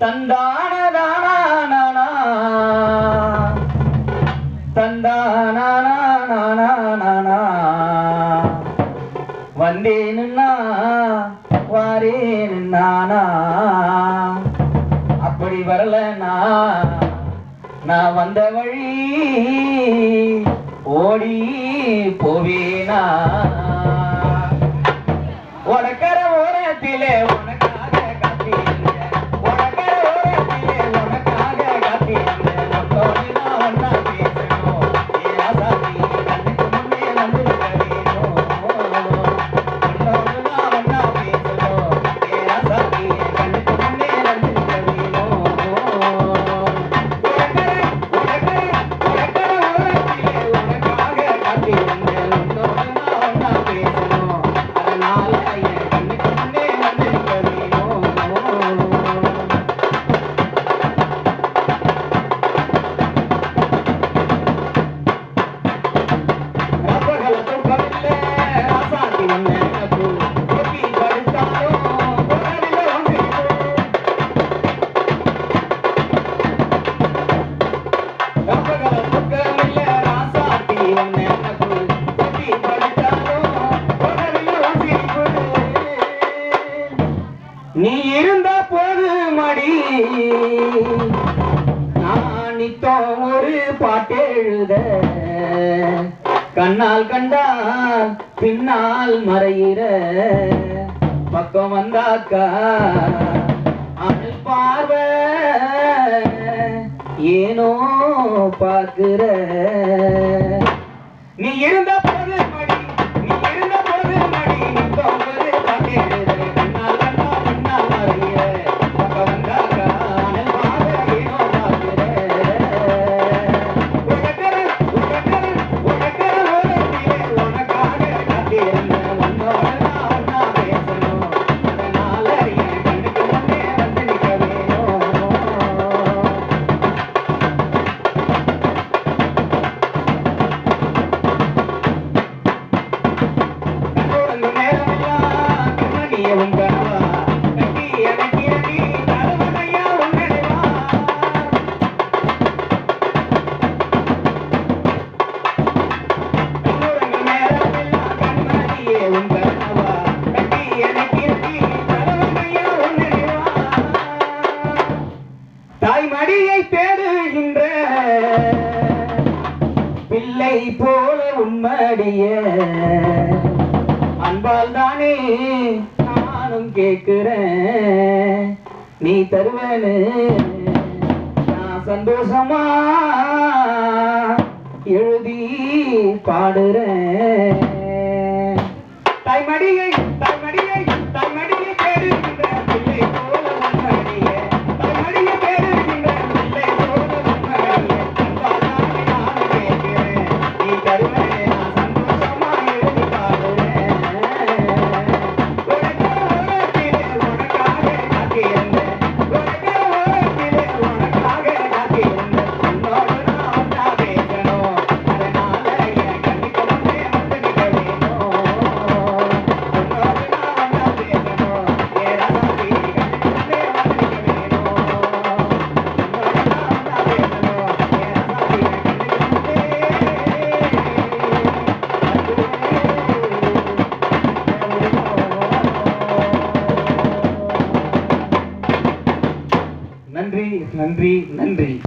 தந்தான வந்தேனுன்னா வாரேனு நானா அப்படி வரலனா நான் வந்த வழி ஓடி போவேனா. நானித்தோம் ஒரு பாட்டெழுத. கண்ணால் கண்டால் பின்னால் மறையிற. பக்கம் வந்தாக்கா அனல் பார்வை ஏனோ பார்க்கிற. நீ இருந்த நம்மடிய அன்பால் தானே நானும் கேட்கிறேன். நீ தருவனு நான் சந்தோஷமா எழுதி பாடுறேன். நன்றி நன்றி நன்றி.